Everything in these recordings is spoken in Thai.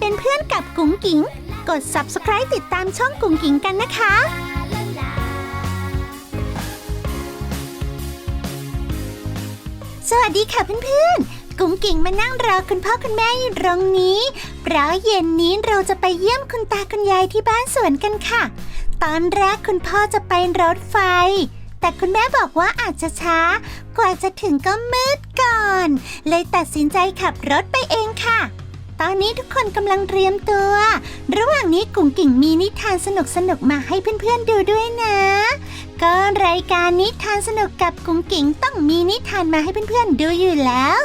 เป็นเพื่อนกับกุ๋งกิ๋ง กด subscribe ติดตามช่องกุ๋งกิ๋งกันนะคะสวัสดีค่ะเพื่อนๆ กุ๋งกิ๋งมานั่งรอคุณพ่อคุณแม่อยู่ตรงนี้เพราะเย็นนี้เราจะไปเยี่ยมคุณตาคุณยายที่บ้านสวนกันค่ะ ตอนแรกคุณพ่อจะไปรถไฟ แต่คุณแม่บอกว่าอาจจะช้า กว่าจะถึงก็มืดก่อน เลยตัดสินใจขับรถไปเองค่ะ ตอนนี้ทุกคนกำลังเตรียมตัว ระหว่างนี้กุ๋งกิ่งมีนิทานสนุกๆมาให้เพื่อนๆดูด้วยนะ ก็รายการนิทานสนุกกับกุ๋งกิ่งต้องมีนิทานมาให้เพื่อนๆดูอยู่แล้ว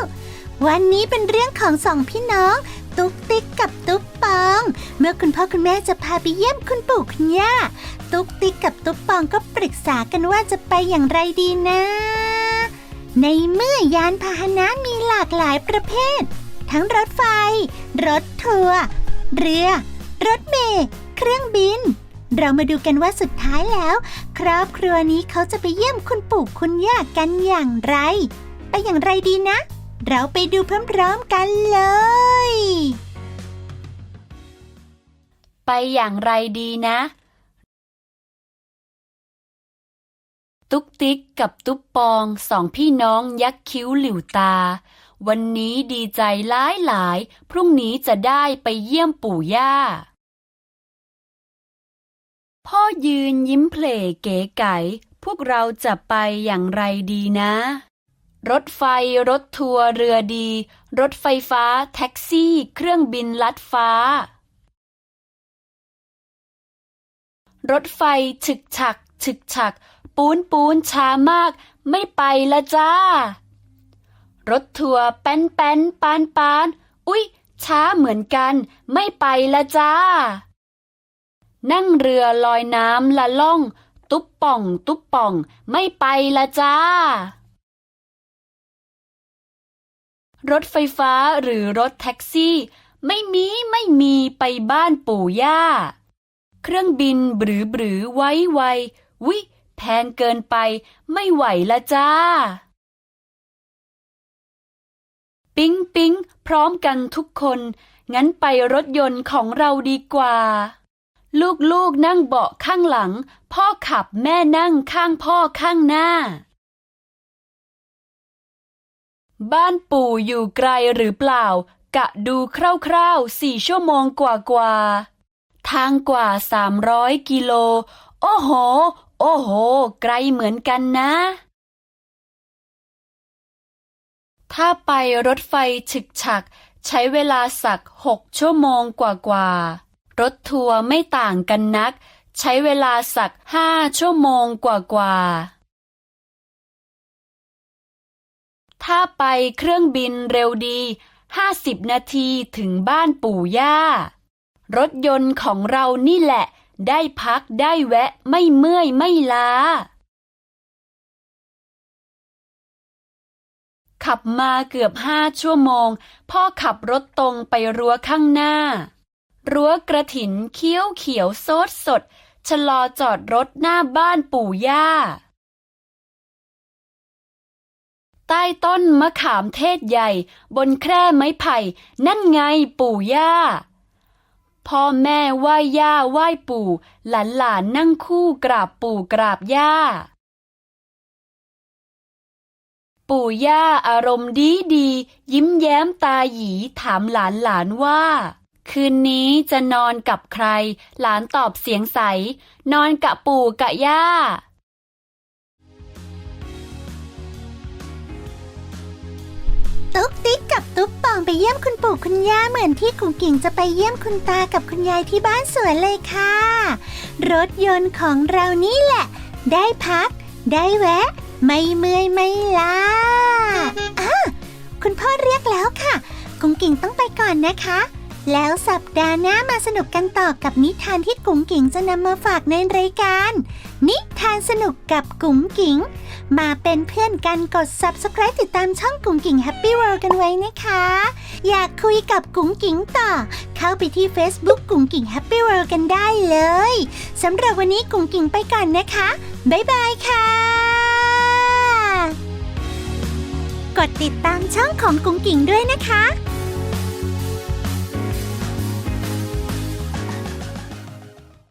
วันนี้เป็นเรื่องของสองพี่น้อง ตุ๊กติ๊กกับตุ๊กปอง เมื่อคุณพ่อคุณแม่จะพาไปเยี่ยมคุณปู่คุณย่า ตุ๊กติ๊กกับตุ๊กปองก็ปรึกษากันว่าจะไปอย่างไรดีนะ ในเมื่อยานพาหนะมีหลากหลายประเภท ทั้งรถไฟ รถทัวร์ เรือ รถเมล์ เครื่องบิน เรามาดูกันว่าสุดท้ายแล้ว ครอบครัวนี้เขาจะไปเยี่ยมคุณปู่คุณย่ากันอย่างไร ไปอย่างไรดีนะ เราไปดูพร้อมๆกันเลย ไปอย่างไรดีนะ ตุ๊กติ๊กกับตุ๊กปองสองพี่น้องยักคิ้วหลิวตา วันนี้ดีใจหลายหลายๆพรุ่งนี้จะได้ไปเยี่ยมปู่ย่า พ่อยืนยิ้มเพลเก๋ไก๋พวกเราจะไปอย่างไรดีนะ รถไฟรถทัวร์เรือดี รถไฟฟ้า แท็กซี่ เครื่องบินลัดฟ้า รถไฟฉึกฉักฉึกฉัก ปูนปูนช้ามาก ไม่ไปละจ้า รถทัวร์แป้นแป้นปานปาน อุ๊ย ช้าเหมือนกัน ไม่ไปละจ้า นั่งเรือลอยน้ำละล่อง ตุ๊บป่อง ตุ๊บป่อง ไม่ไปละจ้า รถไฟฟ้าหรือรถแท็กซี่ ไม่มีไม่มีไปบ้านปู่ย่า เครื่องบินบรือบือ ไว้ไววิ แพงเกินไป ไม่ไหวละจ้า ปิ๊งปิ๊งพร้อมกันทุกคน งั้นไปรถยนต์ของเราดีกว่า ลูกๆนั่งเบาะข้างหลัง พ่อขับแม่นั่งข้างพ่อข้างหน้า บ้านปู่อยู่ไกลหรือเปล่า กะดูคร่าวๆสี่ชั่วโมงกว่าๆ ทางกว่าสามร้อยกิโล โอ้โห โอ้โห ไกลเหมือนกันนะ ถ้าไปรถไฟฉึกฉัก ใช้เวลาสักหกชั่วโมงกว่าๆ รถทัวร์ไม่ต่างกันนัก ใช้เวลาสักห้าชั่วโมงกว่าๆ ถ้าไปเครื่องบินเร็วดีห้าสิบนาทีถึงบ้านปู่ย่า รถยนต์ของเรานี่แหละ ได้พักได้แวะไม่เมื่อยไม่ล้า ขับมาเกือบห้าชั่วโมง พ่อขับรถตรงไปรั้วข้างหน้า รั้วกระถินเขี้ยวเขียวโซดสด ชะลอจอดรถหน้าบ้านปู่ย่า ใต้ต้นมะขามเทศใหญ่ บนแคร่ไม้ไผ่ นั่นไงปู่ย่า พ่อแม่ไหว้ย่าไหว้ปู่ หลานหลานๆนั่งคู่กราบปู่กราบย่า ปู่ย่าอารมณ์ดีดี ยิ้มแย้มตาหยีถามหลานหลานว่า คืนนี้จะนอนกับใคร หลานตอบเสียงใส นอนกับปู่กะย่าตุ๊กติ๊กกับตุ๊กปองไปเยี่ยมคุณปู่คุณย่าเหมือนที่กุ๋งกิ่งจะไปเยี่ยมคุณตากับคุณยายที่บ้านสวนเลยค่ะ รถยนต์ของเรานี่แหละ ได้พัก ได้แวะ ไม่เมื่อยไม่ล้าอะคุณพ่อเรียกแล้วค่ะ กุ๋งกิ่งต้องไปก่อนนะคะ แล้วสัปดาห์หน้ามาสนุกกันต่อกับนิทานที่กุ๋งกิ่งจะนำมาฝากในรายการ นิทานสนุกกับกุ๋งกิ่ง มาเป็นเพื่อนกันกด subscribe ติดตามช่องกุ๋งกิ่ง Happy World กันไว้นะคะ อยากคุยกับกุ๋งกิ่งต่อ เข้าไปที่ Facebook กุ๋งกิ่ง Happy World กันได้เลยสำหรับวันนี้กุ๋งกิ่งไปก่อนนะคะ บ๊ายบายค่ะ กดติดตามช่องของกุ้งกิ่งด้วยนะคะ